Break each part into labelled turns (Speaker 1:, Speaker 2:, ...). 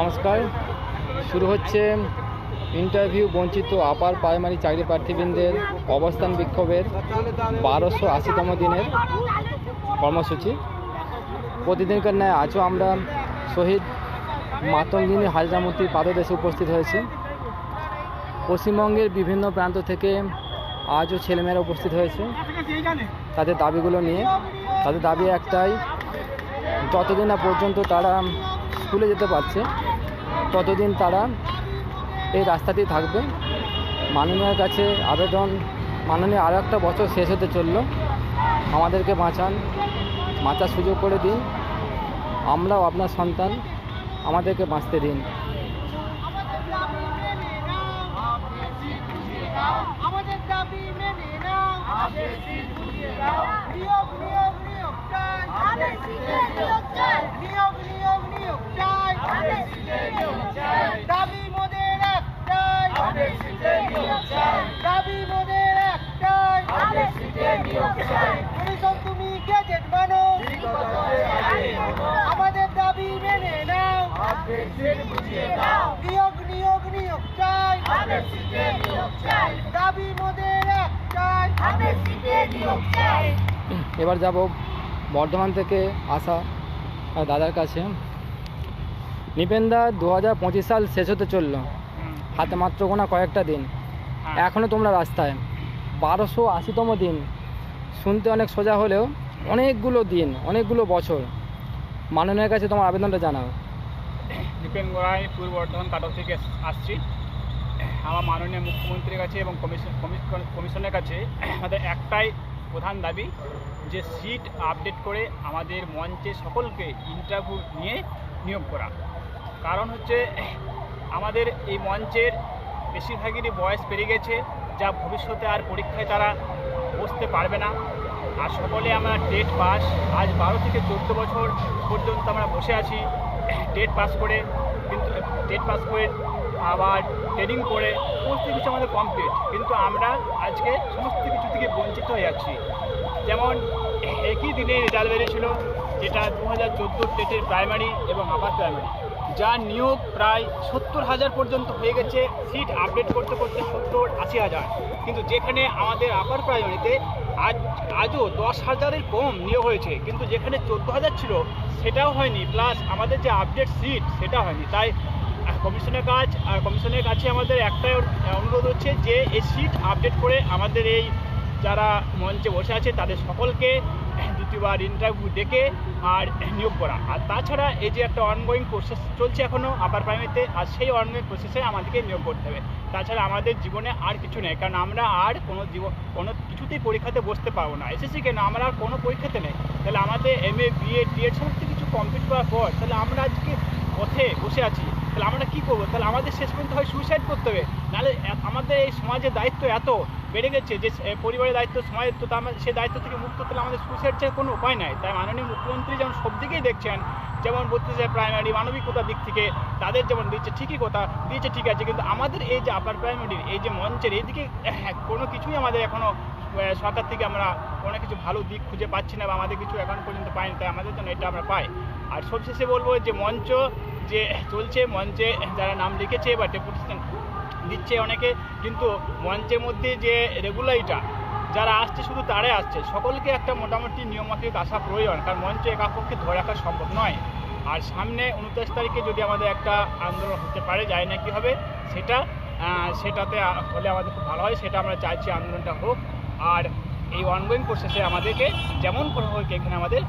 Speaker 1: নমস্কার। শুরু হচ্ছে ইন্টারভিউ বঞ্চিত আপার প্রাইমারি চাকরি প্রার্থীবৃন্দের অবস্থান বিক্ষোভের বারোশো আশিতম দিনের কর্মসূচি। প্রতিদিনকার ন্যায় আজও আমরা শহীদ মাতঙ্গিনী হাজরামতির পাদদেশে উপস্থিত হয়েছি। পশ্চিমবঙ্গের বিভিন্ন প্রান্ত থেকে আজও ছেলেমেয়েরা উপস্থিত হয়েছে। তাদের দাবিগুলো নিয়ে, তাদের দাবি একটাই, যতদিন না পর্যন্ত তারা স্কুলে যেতে পারছে। ততদিন তারা এই রাস্তাতেই থাকবে। মাননীয়ের কাছে আবেদন মাননীয় আরও একটা বছর শেষ হতে চলল। আমাদেরকে বাঁচান বাঁচার সুযোগ করে দিন। আমরাও আপনার সন্তান আমাদেরকে বাঁচতে দিন।
Speaker 2: আমাদের দাবি মেনে নাও নিয়োগ নিয়োগ নিয়োগ চাই নিয়োগ নিয়োগ নিয়োগ চাই দাবি মোদের একটাই দাবি মোদের একটাই পরিষদ তুমি গেজেট মানো আমাদের দাবি মেনে নাও নিয়োগ নিয়োগ নিয়োগ চাই দাবি মোদের একটাই।
Speaker 1: এবার যাব বর্ধমান থেকে আসা দাদার কাছে। নিপেন্দা দু হাজার পঁচিশ সাল শেষ হতে চলল। হাতে মাত্র গোনা কয়েকটা দিন। এখনও তোমরা রাস্তায়। বারোশো আশিতম দিন। শুনতে অনেক সোজা হলেও অনেকগুলো দিন অনেকগুলো বছর। মাননীয়ের কাছে তোমার আবেদনটা জানাও।
Speaker 3: দীপেন গোড়াই পূর্ব বর্ধমান কাটক থেকে আসছি। আমার মাননীয় মুখ্যমন্ত্রীর কাছে এবং কমিশন কমিশন- কমিশনের কাছে আমাদের একটাই প্রধান দাবি যে সিট আপডেট করে আমাদের মঞ্চে সকলকে ইন্টারভিউ নিয়ে নিয়োগ করা। কারণ হচ্ছে আমাদের এই মঞ্চের বেশিরভাগেরই বয়স পেরিয়ে গেছে, যা ভবিষ্যতে আর পরীক্ষায় তারা বসতে পারবে না। আর সকলে আমরা টেট পাস আজ বারো থেকে চোদ্দ বছর পর্যন্ত আমরা বসে আছি টেট পাস করে। কিন্তু টেট পাস করে আবার ট্রেনিং করে সমস্ত কিছু আমাদের কমপ্লিট কিন্তু আমরা আজকে সমস্ত কিছু থেকে বঞ্চিত হয়ে যাচ্ছি। যেমন একই দিনে রেজাল্ট বেরিয়েছিল, যেটা দু হাজার চোদ্দোর টেটের প্রাইমারি এবং আপার প্রাইমারি যার নিয়োগ প্রায় সত্তর হাজার পর্যন্ত হয়ে গেছে। সিট আপডেট করতে করতে সত্তর আশি হাজার। কিন্তু যেখানে আমাদের আপার প্রাইমারিতে আজ আজও দশ হাজারের কম নিয়োগ হয়েছে, কিন্তু যেখানে চোদ্দ হাজার ছিল সেটাও হয়নি প্লাস আমাদের যে আপডেট সিট সেটা হয়নি। তাই কমিশনের কাজ আর কমিশনের কাছে আমাদের একটাই অনুরোধ হচ্ছে যে এই সিট আপডেট করে আমাদের এই যারা মঞ্চে বসে আছে, তাদের সকলকে দ্বিতীয়বার ইন্টারভিউ ডেকে আর নিয়োগ করা। আর তাছাড়া এই যে একটা অনগোয়িং প্রসেস চলছে এখনও আপার প্রাইমারিতে আর সেই অনগোয়িং প্রসেসে আমাদেরকে নিয়োগ করতে হবে। তাছাড়া আমাদের জীবনে আর কিছু নেই, কারণ আমরা আর কোনো জীবন কোনো কিছুতেই পরীক্ষাতে বসতে পারব না। এসএসসি কেন? আমরা আর কোনো পরীক্ষাতে নেই। তাহলে আমাদের এম এ বিএড ডিএড সমস্ত কিছু কমপ্লিট করার পর, তাহলে আমরা আজকে পথে বসে আছি তাহলে আমরা কী করব? তাহলে আমাদের শেষ পর্যন্ত হয় সুইসাইড করতে হবে। নাহলে আমাদের এই সমাজের দায়িত্ব এত বেড়ে গেছে যে পরিবারের দায়িত্ব সমাজের তো আমার সেই দায়িত্ব থেকে মুক্ত তাহলে আমাদের সুইসাইড ছাড়া কোনো উপায় নাই। তাই মাননীয় মুখ্যমন্ত্রী যেমন সব দিকেই দেখছেন যেমন বলতেছে প্রাইমারি মানবিকতার দিক থেকে তাদের যেমন দিচ্ছে ঠিকই কথা দিয়েছে ঠিক আছে কিন্তু আমাদের এই যে আপার প্রাইমারির এই যে মঞ্চের এইদিকে হ্যাঁ, কোনো কিছুই আমাদের এখনও সরকার থেকে আমরা কোনো কিছু ভালো দিক খুঁজে পাচ্ছি না বা আমাদের কিছু এখন পর্যন্ত পাইনি তাই আমাদের জন্য এটা আমরা পাই। আর সবশেষে বলব যে মঞ্চ যে চলছে মঞ্চে, যারা নাম লিখেছে বা ডেপুটেশন দিচ্ছে অনেকে, কিন্তু মঞ্চের মধ্যে যে রেগুলারিটা যারা আসছে শুধু তারাই আসছে। সকলকে একটা মোটামুটি নিয়মাফিক আসা প্রয়োজন, কারণ মঞ্চ একাপক্ষে ধরে রাখা সম্ভব নয়। আর সামনে উনত্রিশ তারিখে যদি আমাদের একটা আন্দোলন হতে পারে, যায় না কি হবে, সেটা সেটাতে হলে আমাদের খুব ভালো হয়, সেটা আমরা চাইছি আন্দোলনটা হোক। আর এই অনগোয়িং প্রসেসে আমাদেরকে যেমন করে হোক, এখানে আমাদের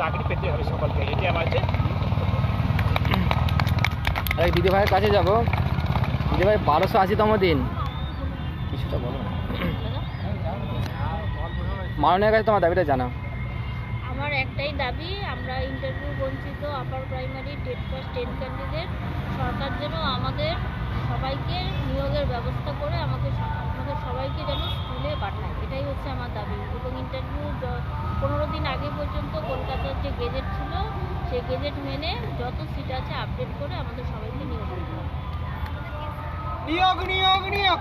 Speaker 3: চাকরি পেতে হবে সকলকে। এটি আমার যে
Speaker 1: আর এই দিদিভাইয়ের কাছে যাব। দিদিভাই বারোশো আশিতম দিন। কিছুটা বলো। মাননীয়ের কাছে তোমার দাবিটা জানাও।
Speaker 4: আমার একটাই দাবি, আমরা ইন্টারভিউ বঞ্চিত upper primary TET pass, ten candidate সরকার যেন আমাদের সবাইকে নিয়োগের ব্যবস্থা করে আমাকে আমাদের সবাইকে যেন স্কুলে পাঠায়। এটাই হচ্ছে আমার দাবি। এবং ইন্টারভিউ পনেরো দিন আগে পর্যন্ত কলকাতার যে গেজেট ছিল সেই গেজেট মেনে যত সিট আছে আপডেট করে আমাদের সবাইকে নিয়োগ
Speaker 2: নিয়োগ নিয়োগ নিয়োগ।